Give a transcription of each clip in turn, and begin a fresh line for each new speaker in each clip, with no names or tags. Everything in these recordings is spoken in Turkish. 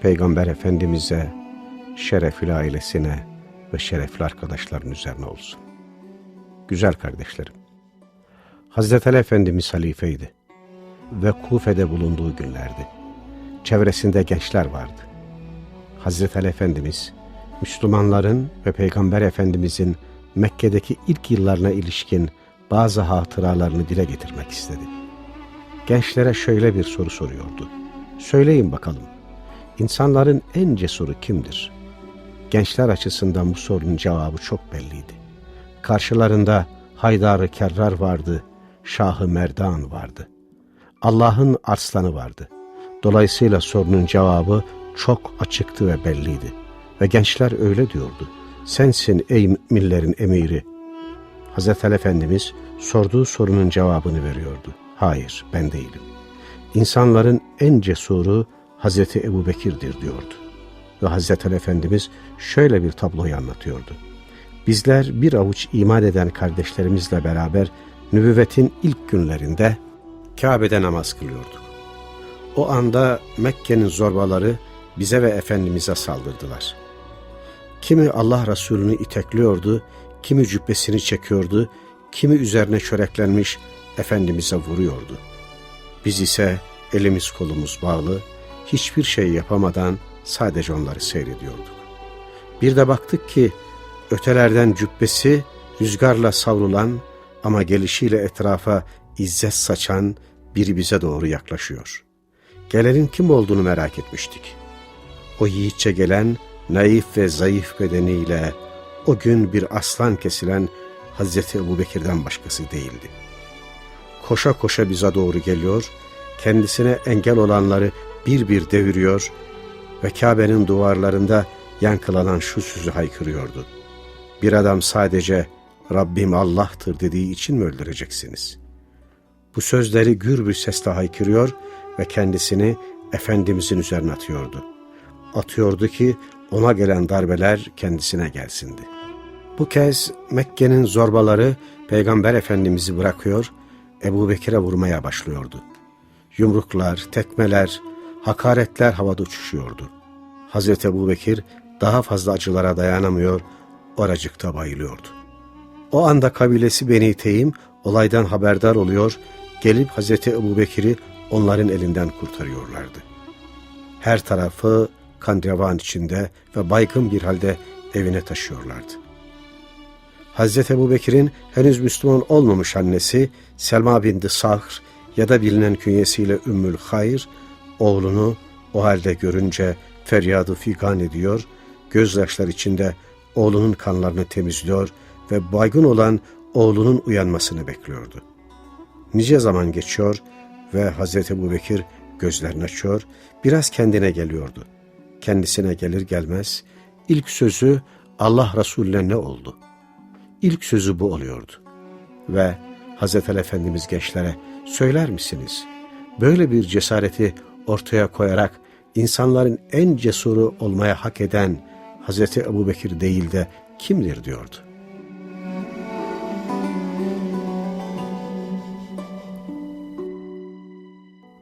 Peygamber Efendimiz'e, şerefli ailesine ve şerefli arkadaşların üzerine olsun. Güzel kardeşlerim, Hazreti Ali Efendimiz halifeydi ve Kufe'de bulunduğu günlerdi. Çevresinde gençler vardı. Hazreti Ali Efendimiz, Müslümanların ve Peygamber Efendimizin Mekke'deki ilk yıllarına ilişkin bazı hatıralarını dile getirmek istedi. Gençlere şöyle bir soru soruyordu. Söyleyin bakalım, insanların en cesuru kimdir? Gençler açısından bu sorunun cevabı çok belliydi. Karşılarında Haydar-ı Kerrar vardı, Şah-ı Merdan vardı. Allah'ın arslanı vardı. Dolayısıyla sorunun cevabı çok açıktı ve belliydi. Ve gençler öyle diyordu. Sensin ey müminlerin emiri. Hazreti Ali Efendimiz sorduğu sorunun cevabını veriyordu. Hayır ben değilim. İnsanların en cesuru Hazreti Ebu Bekir'dir diyordu. Ve Hazreti Ali Efendimiz şöyle bir tabloyu anlatıyordu. Bizler bir avuç iman eden kardeşlerimizle beraber nübüvvetin ilk günlerinde Kabe'de namaz kılıyorduk. O anda Mekke'nin zorbaları bize ve Efendimiz'e saldırdılar. Kimi Allah Resulü'nü itekliyordu, kimi cübbesini çekiyordu, kimi üzerine çöreklenmiş Efendimiz'e vuruyordu. Biz ise elimiz kolumuz bağlı, hiçbir şey yapamadan sadece onları seyrediyorduk. Bir de baktık ki ötelerden cübbesi rüzgarla savrulan ama gelişiyle etrafa izzet saçan biri bize doğru yaklaşıyor. Gelenin kim olduğunu merak etmiştik. O yiğitçe gelen naif ve zayıf bedeniyle o gün bir aslan kesilen Hazreti Ebu Bekir'den başkası değildi. Koşa koşa bize doğru geliyor, kendisine engel olanları bir bir deviriyor ve Kabe'nin duvarlarında yankılanan şu sözü haykırıyordu. Bir adam sadece Rabbim Allah'tır dediği için mi öldüreceksiniz? Bu sözleri gür bir sesle haykırıyor ve kendisini Efendimizin üzerine atıyordu. Atıyordu ki ona gelen darbeler kendisine gelsindi. Bu kez Mekke'nin zorbaları Peygamber Efendimiz'i bırakıyor, Ebu Bekir'e vurmaya başlıyordu. Yumruklar, tekmeler, hakaretler havada uçuşuyordu. Hazreti Ebu Bekir daha fazla acılara dayanamıyor, oracıkta bayılıyordu. O anda kabilesi Beni Teyim olaydan haberdar oluyor, gelip Hazreti Ebu Bekir'i onların elinden kurtarıyorlardı. Her tarafı kan içinde ve baygın bir halde evine taşıyorlardı. Hazreti Ebu Bekir'in henüz Müslüman olmamış annesi Selma binti Sahr ya da bilinen künyesiyle Ümmül Hayr, oğlunu o halde görünce feryadı figan ediyor, gözyaşlar içinde oğlunun kanlarını temizliyor ve baygın olan oğlunun uyanmasını bekliyordu. Nice zaman geçiyor ve Hazreti Ebu gözlerini açıyor, biraz kendine geliyordu. Kendisine gelir gelmez ilk sözü Allah Resulüne ne oldu? İlk sözü bu oluyordu. Ve Ali Efendimiz gençlere söyler misiniz? Böyle bir cesareti ortaya koyarak insanların en cesuru olmaya hak eden Hazreti Ebu Bekir değil de kimdir diyordu.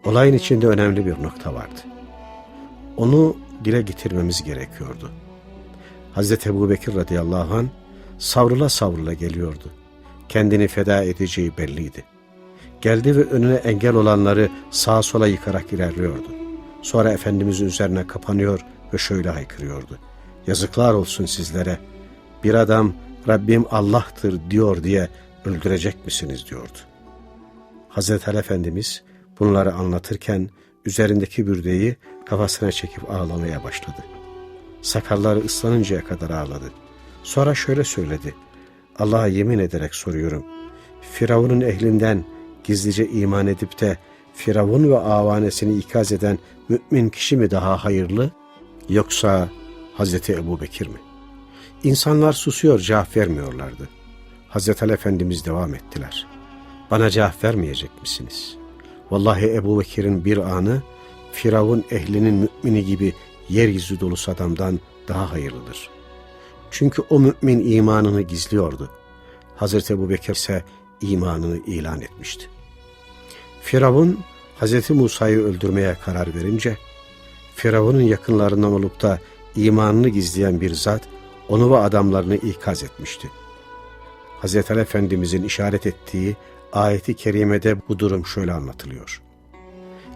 Olayın içinde önemli bir nokta vardı. Onu dile getirmemiz gerekiyordu. Hazreti Ebu Bekir radıyallahu an savrula savrula geliyordu. Kendini feda edeceği belliydi. Geldi ve önüne engel olanları sağa sola yıkarak ilerliyordu. Sonra Efendimizin üzerine kapanıyor ve şöyle haykırıyordu. Yazıklar olsun sizlere. Bir adam Rabbim Allah'tır diyor diye öldürecek misiniz diyordu. Hazreti Ali Efendimiz bunları anlatırken üzerindeki bürdeyi kafasına çekip ağlamaya başladı. Sakalları ıslanıncaya kadar ağladı. Sonra şöyle söyledi. Allah'a yemin ederek soruyorum. Firavun'un ehlinden gizlice iman edip de Firavun ve avanesini ikaz eden mümin kişi mi daha hayırlı? Yoksa Hazreti Ebu Bekir mi? İnsanlar susuyor, cevap vermiyorlardı. Hazreti Ali Efendimiz devam ettiler. Bana cevap vermeyecek misiniz? Vallahi Ebu Bekir'in bir anı, Firavun ehlinin mümini gibi yeryüzü dolusu adamdan daha hayırlıdır. Çünkü o mümin imanını gizliyordu. Hazreti Ebu Bekir ise imanını ilan etmişti. Firavun, Hazreti Musa'yı öldürmeye karar verince, Firavun'un yakınlarından olup da imanını gizleyen bir zat, onu ve adamlarını ikaz etmişti. Hazreti Ali Efendimizin işaret ettiği ayeti kerimede bu durum şöyle anlatılıyor.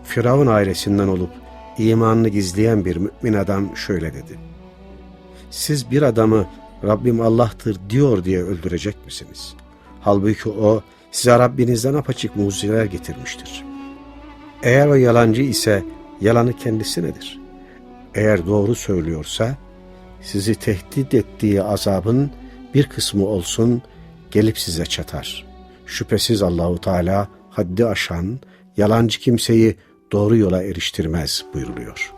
Firavun ailesinden olup imanını gizleyen bir mümin adam şöyle dedi. Siz bir adamı Rabbim Allah'tır diyor diye öldürecek misiniz? Halbuki o size Rabbinizden apaçık mucizeler getirmiştir. Eğer o yalancı ise yalanı kendisi nedir? Eğer doğru söylüyorsa sizi tehdit ettiği azabın bir kısmı olsun gelip size çatar. Şüphesiz Allahu Teala haddi aşan, yalancı kimseyi doğru yola eriştirmez buyuruluyor.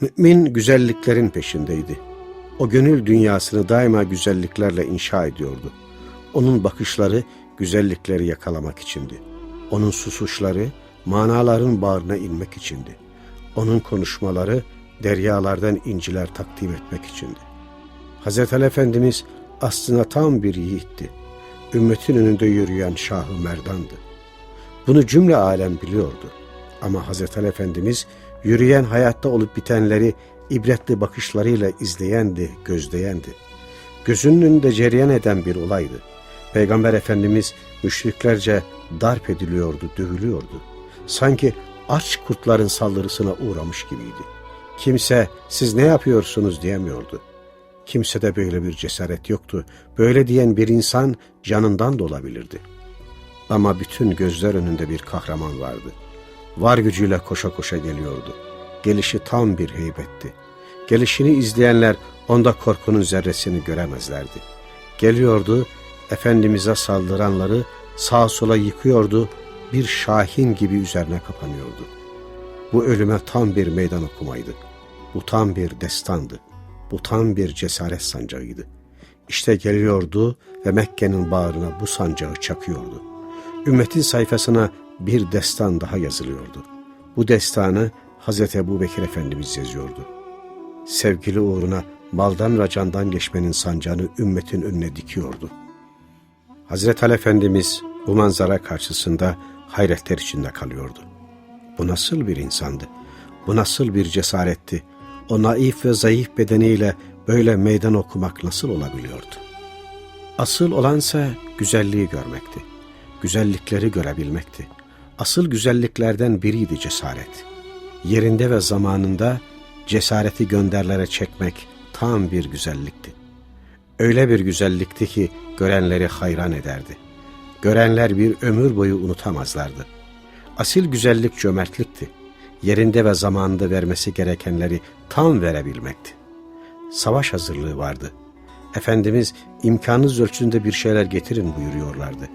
Mümin güzelliklerin peşindeydi. O gönül dünyasını daima güzelliklerle inşa ediyordu. Onun bakışları güzellikleri yakalamak içindi. Onun susuşları manaların bağrına inmek içindi. Onun konuşmaları deryalardan inciler takdim etmek içindi. Hazreti Ali Efendimiz aslında tam bir yiğitti. Ümmetin önünde yürüyen Şahı Merdan'dı. Bunu cümle alem biliyordu. Ama Hazreti Ali Efendimiz yürüyen hayatta olup bitenleri ibretli bakışlarıyla izleyendi, gözleyendi. Gözünün önünde cereyan eden bir olaydı. Peygamber Efendimiz müşriklerce darp ediliyordu, dövülüyordu. Sanki aç kurtların saldırısına uğramış gibiydi. Kimse siz ne yapıyorsunuz diyemiyordu. Kimse de böyle bir cesaret yoktu. Böyle diyen bir insan canından da olabilirdi. Ama bütün gözler önünde bir kahraman vardı. Var gücüyle koşa koşa geliyordu. Gelişi tam bir heybetti. Gelişini izleyenler onda korkunun zerresini göremezlerdi. Geliyordu, Efendimiz'e saldıranları sağa sola yıkıyordu, bir şahin gibi üzerine kapanıyordu. Bu ölüme tam bir meydan okumaydı. Bu tam bir destandı. Bu tam bir cesaret sancağıydı. İşte geliyordu ve Mekke'nin bağrına bu sancağı çakıyordu. Ümmetin sayfasına bir destan daha yazılıyordu. Bu destanı Hz. Ebu Bekir Efendimiz yazıyordu. Sevgili uğruna maldan racandan geçmenin sancağını ümmetin önüne dikiyordu. Hazreti Ali Efendimiz bu manzara karşısında hayretler içinde kalıyordu. Bu nasıl bir insandı? Bu nasıl bir cesaretti? O naif ve zayıf bedeniyle böyle meydan okumak nasıl olabiliyordu? Asıl olansa güzelliği görmekti. Güzellikleri görebilmekti. Asıl güzelliklerden biriydi cesaret. Yerinde ve zamanında cesareti gönderlere çekmek tam bir güzellikti. Öyle bir güzellikti ki görenleri hayran ederdi. Görenler bir ömür boyu unutamazlardı. Asil güzellik cömertlikti. Yerinde ve zamanında vermesi gerekenleri tam verebilmekti. Savaş hazırlığı vardı. Efendimiz imkanınız ölçüsünde bir şeyler getirin buyuruyorlardı.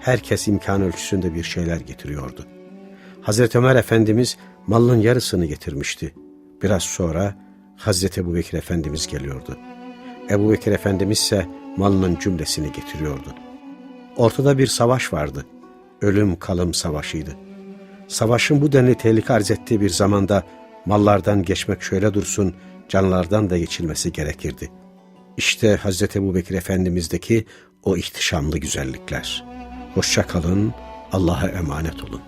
Herkes imkan ölçüsünde bir şeyler getiriyordu. Hazreti Ömer Efendimiz malın yarısını getirmişti. Biraz sonra Hazreti Ebu Bekir Efendimiz geliyordu. Ebu Bekir Efendimiz ise malının cümlesini getiriyordu. Ortada bir savaş vardı. Ölüm kalım savaşıydı. Savaşın bu denli tehlike arz ettiği bir zamanda mallardan geçmek şöyle dursun, canlardan da geçilmesi gerekirdi. İşte Hazreti Ebu Bekir Efendimiz'deki o ihtişamlı güzellikler. Hoşça kalın, Allah'a emanet olun.